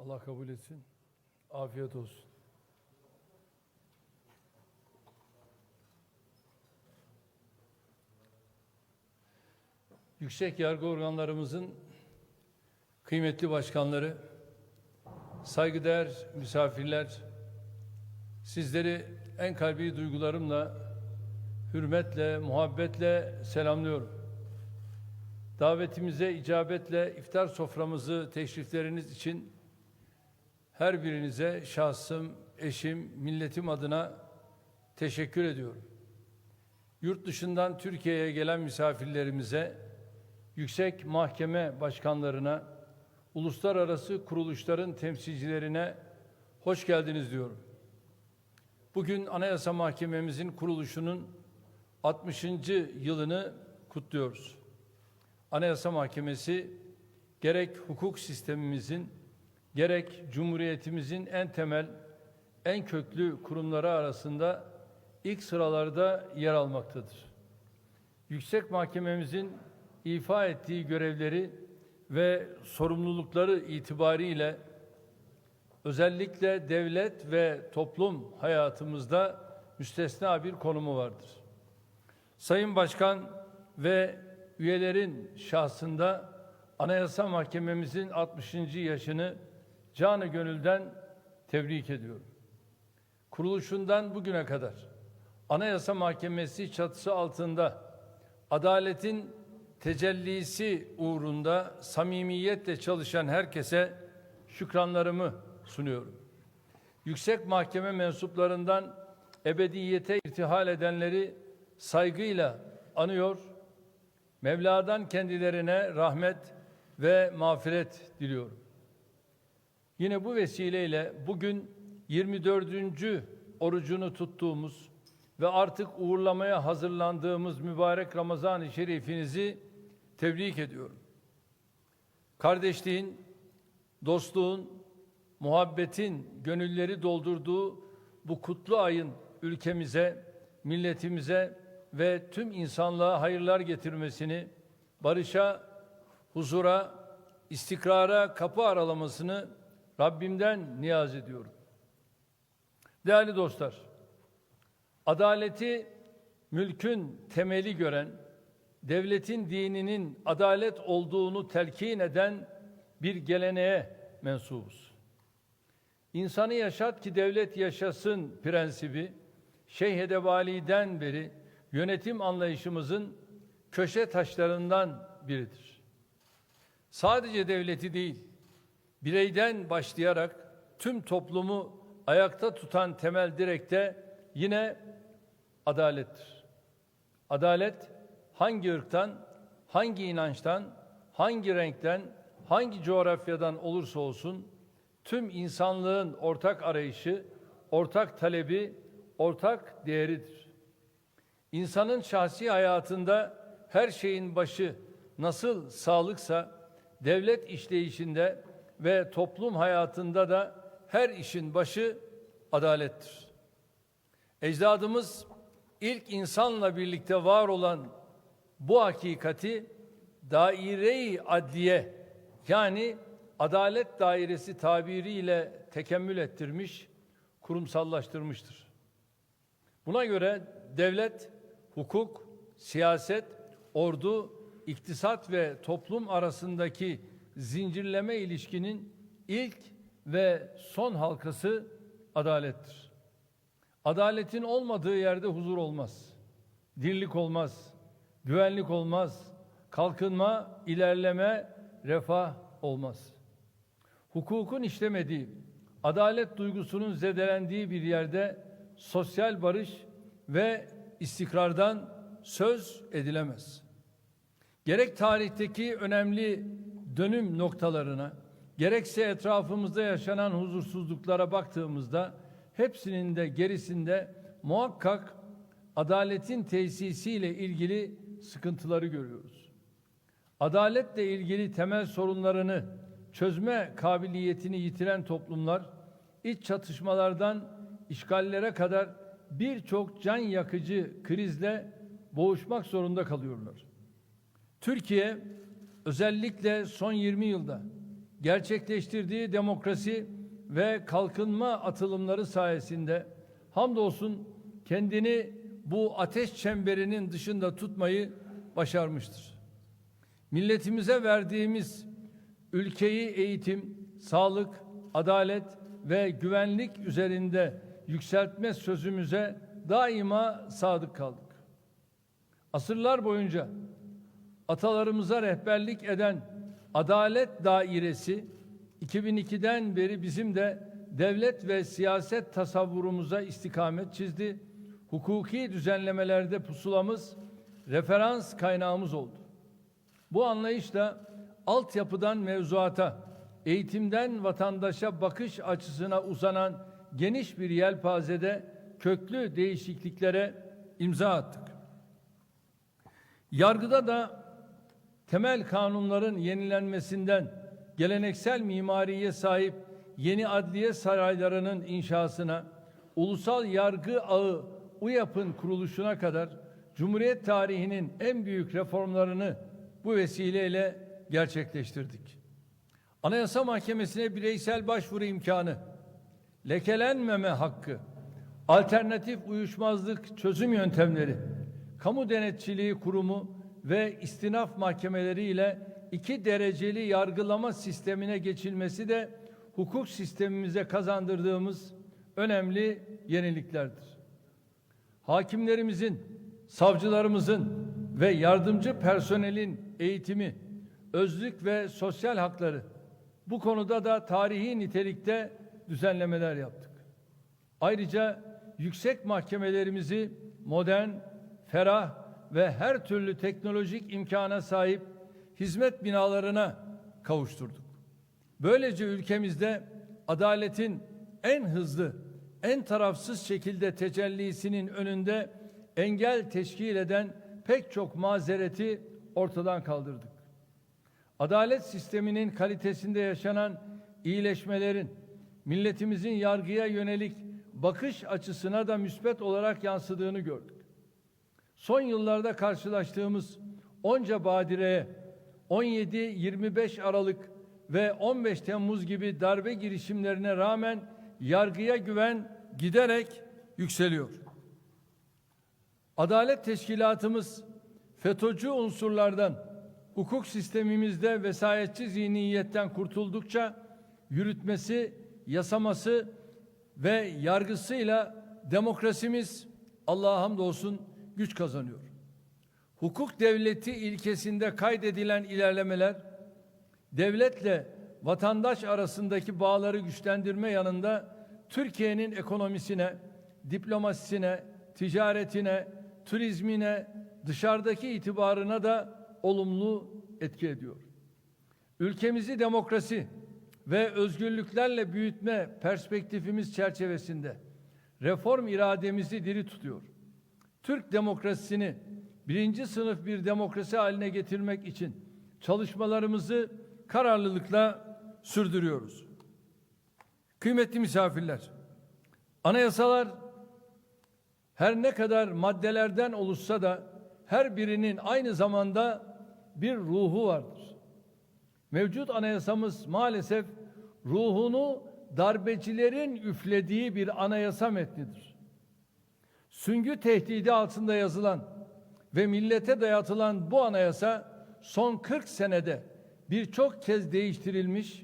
Allah kabul etsin. Afiyet olsun. Yüksek yargı organlarımızın kıymetli başkanları, saygıdeğer misafirler, sizleri en kalbi duygularımla, hürmetle, muhabbetle selamlıyorum. Davetimize icabetle iftar soframızı teşrifleriniz için her birinize şahsım, eşim, milletim adına teşekkür ediyorum. Yurt dışından Türkiye'ye gelen misafirlerimize, yüksek mahkeme başkanlarına, uluslararası kuruluşların temsilcilerine hoş geldiniz diyorum. Bugün Anayasa Mahkememizin kuruluşunun 60. yılını kutluyoruz. Anayasa Mahkemesi gerek hukuk sistemimizin gerek cumhuriyetimizin en temel en köklü kurumları arasında ilk sıralarda yer almaktadır. Yüksek Mahkememizin ifa ettiği görevleri ve sorumlulukları itibariyle özellikle devlet ve toplum hayatımızda müstesna bir konumu vardır. Sayın Başkan ve üyelerin şahsında Anayasa Mahkememizin 60. yaşını canı gönülden tebrik ediyorum. Kuruluşundan bugüne kadar Anayasa Mahkemesi çatısı altında adaletin tecellisi uğrunda samimiyetle çalışan herkese şükranlarımı sunuyorum. Yüksek Mahkeme mensuplarından ebediyete irtihal edenleri saygıyla anıyor Mevla'dan kendilerine rahmet ve mağfiret diliyorum. Yine bu vesileyle bugün 24. orucunu tuttuğumuz ve artık uğurlamaya hazırlandığımız mübarek Ramazan-ı Şerifinizi tebrik ediyorum. Kardeşliğin, dostluğun, muhabbetin gönülleri doldurduğu bu kutlu ayın ülkemize, milletimize ve tüm insanlığa hayırlar getirmesini, barışa, huzura, istikrara kapı aralamasını Rabbimden niyaz ediyorum. Değerli dostlar, adaleti mülkün temeli gören, devletin dininin adalet olduğunu telkin eden bir geleneğe mensubuz. İnsanı yaşat ki devlet yaşasın prensibi, Şeyh Edebali'den beri yönetim anlayışımızın köşe taşlarından biridir. Sadece devleti değil, bireyden başlayarak tüm toplumu ayakta tutan temel direkte yine adalettir. Adalet hangi ırktan, hangi inançtan, hangi renkten, hangi coğrafyadan olursa olsun tüm insanlığın ortak arayışı, ortak talebi, ortak değeridir. İnsanın şahsi hayatında her şeyin başı nasıl sağlıksa devlet işleyişinde ve toplum hayatında da her işin başı adalettir. Ecdadımız ilk insanla birlikte var olan bu hakikati daire-i adliye yani adalet dairesi tabiriyle tekemmül ettirmiş, kurumsallaştırmıştır. Buna göre devlet, hukuk, siyaset, ordu, iktisat ve toplum arasındaki zincirleme ilişkinin ilk ve son halkası adalettir. Adaletin olmadığı yerde huzur olmaz. Dirlik olmaz, güvenlik olmaz, kalkınma, ilerleme, refah olmaz. Hukukun işlemediği, adalet duygusunun zedelendiği bir yerde sosyal barış ve istikrardan söz edilemez. Gerek tarihteki önemli dönüm noktalarına, gerekse etrafımızda yaşanan huzursuzluklara baktığımızda hepsinin de gerisinde muhakkak adaletin tesisiyle ilgili sıkıntıları görüyoruz. Adaletle ilgili temel sorunlarını çözme kabiliyetini yitiren toplumlar iç çatışmalardan işgallere kadar birçok can yakıcı krizle boğuşmak zorunda kalıyorlar. Türkiye özellikle son 20 yılda gerçekleştirdiği demokrasi ve kalkınma atılımları sayesinde hamdolsun kendini bu ateş çemberinin dışında tutmayı başarmıştır. Milletimize verdiğimiz ülkeyi eğitim, sağlık, adalet ve güvenlik üzerinde yükseltme sözümüze daima sadık kaldık. Asırlar boyunca atalarımıza rehberlik eden Adalet Dairesi 2002'den beri bizim de devlet ve siyaset tasavvurumuza istikamet çizdi. Hukuki düzenlemelerde pusulamız, referans kaynağımız oldu. Bu anlayışla altyapıdan mevzuata, eğitimden vatandaşa bakış açısına uzanan geniş bir yelpazede köklü değişikliklere imza attık. Yargıda da temel kanunların yenilenmesinden geleneksel mimariye sahip yeni adliye saraylarının inşasına, ulusal yargı ağı UYAP'ın kuruluşuna kadar Cumhuriyet tarihinin en büyük reformlarını bu vesileyle gerçekleştirdik. Anayasa Mahkemesi'ne bireysel başvuru imkanı, lekelenmeme hakkı, alternatif uyuşmazlık çözüm yöntemleri, kamu denetçiliği kurumu ve istinaf mahkemeleri ile iki dereceli yargılama sistemine geçilmesi de hukuk sistemimize kazandırdığımız önemli yeniliklerdir. Hakimlerimizin, savcılarımızın ve yardımcı personelin eğitimi, özlük ve sosyal hakları bu konuda da tarihi nitelikte düzenlemeler yaptık. Ayrıca yüksek mahkemelerimizi modern, ferah ve her türlü teknolojik imkana sahip hizmet binalarına kavuşturduk. Böylece ülkemizde adaletin en hızlı, en tarafsız şekilde tecellisinin önünde engel teşkil eden pek çok mazereti ortadan kaldırdık. Adalet sisteminin kalitesinde yaşanan iyileşmelerin milletimizin yargıya yönelik bakış açısına da müspet olarak yansıdığını gördük. Son yıllarda karşılaştığımız onca badireye 17-25 Aralık ve 15 Temmuz gibi darbe girişimlerine rağmen yargıya güven giderek yükseliyor. Adalet teşkilatımız FETÖ'cü unsurlardan hukuk sistemimizde vesayetçi zihniyetten kurtuldukça yürütmesi, yasaması ve yargısıyla demokrasimiz Allah'a hamdolsun güç kazanıyor. Hukuk devleti ilkesinde kaydedilen ilerlemeler devletle vatandaş arasındaki bağları güçlendirme yanında Türkiye'nin ekonomisine, diplomasisine, ticaretine, turizmine, dışarıdaki itibarına da olumlu etki ediyor. Ülkemizi demokrasi ve özgürlüklerle büyütme perspektifimiz çerçevesinde reform irademizi diri tutuyor. Türk demokrasisini birinci sınıf bir demokrasi haline getirmek için çalışmalarımızı kararlılıkla sürdürüyoruz. Kıymetli misafirler, anayasalar her ne kadar maddelerden oluşsa da her birinin aynı zamanda bir ruhu vardır. Mevcut anayasamız maalesef ruhunu darbecilerin üflediği bir anayasa metnidir. Süngü tehdidi altında yazılan ve millete dayatılan bu anayasa son 40 senede birçok kez değiştirilmiş,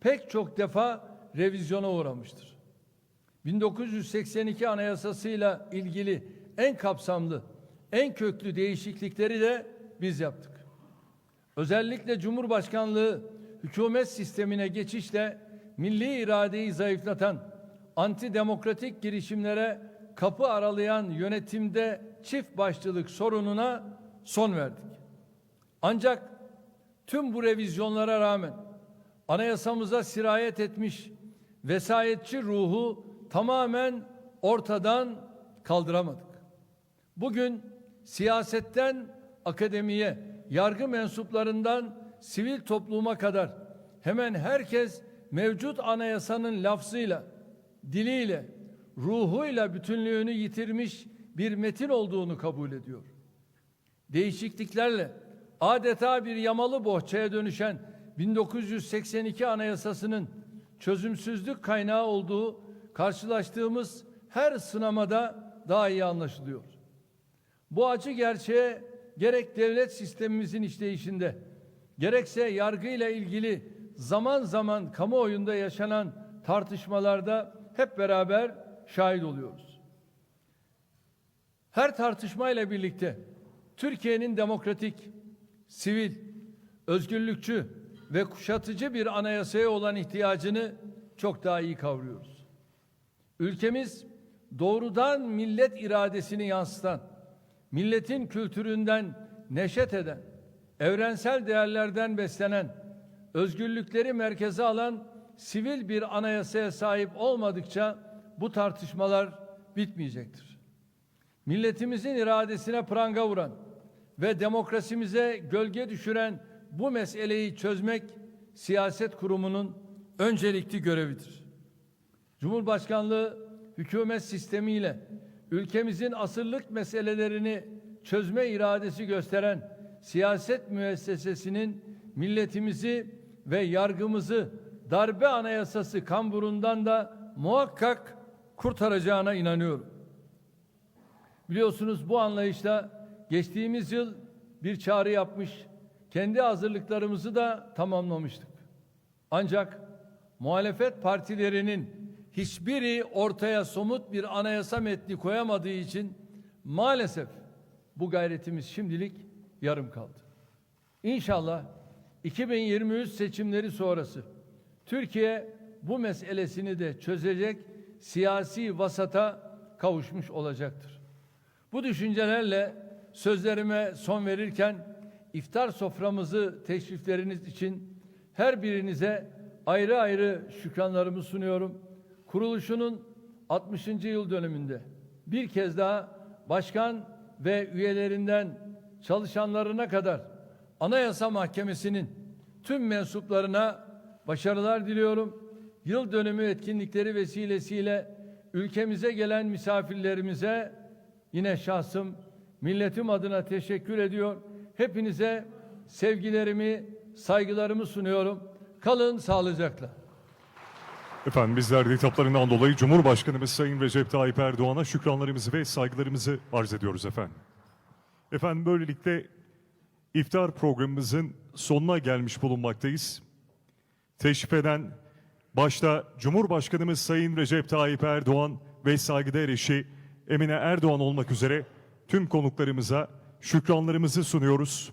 pek çok defa revizyona uğramıştır. 1982 anayasasıyla ilgili en kapsamlı, en köklü değişiklikleri de biz yaptık. Özellikle Cumhurbaşkanlığı hükümet sistemine geçişle milli iradeyi zayıflatan, antidemokratik girişimlere kapı aralayan yönetimde çift başlılık sorununa son verdik. Ancak tüm bu revizyonlara rağmen anayasamıza sirayet etmiş vesayetçi ruhu tamamen ortadan kaldıramadık. Bugün siyasetten akademiye, yargı mensuplarından sivil topluma kadar hemen herkes mevcut anayasanın lafzıyla, diliyle, ruhuyla bütünlüğünü yitirmiş bir metin olduğunu kabul ediyor. Değişikliklerle adeta bir yamalı bohçaya dönüşen 1982 Anayasası'nın çözümsüzlük kaynağı olduğu karşılaştığımız her sınamada daha iyi anlaşılıyor. Bu acı gerçeğe gerek devlet sistemimizin işleyişinde gerekse yargıyla ilgili zaman zaman kamuoyunda yaşanan tartışmalarda hep beraber şahit oluyoruz. Her tartışmayla birlikte Türkiye'nin demokratik, sivil, özgürlükçü ve kuşatıcı bir anayasaya olan ihtiyacını çok daha iyi kavruyoruz. Ülkemiz doğrudan millet iradesini yansıtan, milletin kültüründen neşet eden, evrensel değerlerden beslenen, özgürlükleri merkeze alan sivil bir anayasaya sahip olmadıkça bu tartışmalar bitmeyecektir. Milletimizin iradesine pranga vuran ve demokrasimize gölge düşüren bu meseleyi çözmek siyaset kurumunun öncelikli görevidir. Cumhurbaşkanlığı hükümet sistemiyle ülkemizin asırlık meselelerini çözme iradesi gösteren siyaset müessesesinin milletimizi ve yargımızı darbe anayasası kamburundan da muhakkak kurtaracağına inanıyorum. Biliyorsunuz bu anlayışla geçtiğimiz yıl bir çağrı yapmış, kendi hazırlıklarımızı da tamamlamıştık. Ancak muhalefet partilerinin hiçbiri ortaya somut bir anayasa metni koyamadığı için maalesef bu gayretimiz şimdilik yarım kaldı. İnşallah 2023 seçimleri sonrası Türkiye bu meselesini de çözecek siyasi vasata kavuşmuş olacaktır. Bu düşüncelerle sözlerime son verirken iftar soframızı teşrifleriniz için her birinize ayrı ayrı şükranlarımı sunuyorum. Kuruluşunun 60. yıl dönümünde bir kez daha başkan ve üyelerinden çalışanlarına kadar Anayasa Mahkemesi'nin tüm mensuplarına başarılar diliyorum. Yıl dönümü etkinlikleri vesilesiyle ülkemize gelen misafirlerimize yine şahsım milletim adına teşekkür ediyor. Hepinize sevgilerimi, saygılarımı sunuyorum. Kalın sağlıcakla. Efendim bizler de hitaplarından dolayı Cumhurbaşkanımız Sayın Recep Tayyip Erdoğan'a şükranlarımızı ve saygılarımızı arz ediyoruz efendim. Efendim böylelikle iftar programımızın sonuna gelmiş bulunmaktayız. Teşrif eden başta Cumhurbaşkanımız Sayın Recep Tayyip Erdoğan ve saygıdeğer eşi Emine Erdoğan olmak üzere tüm konuklarımıza şükranlarımızı sunuyoruz.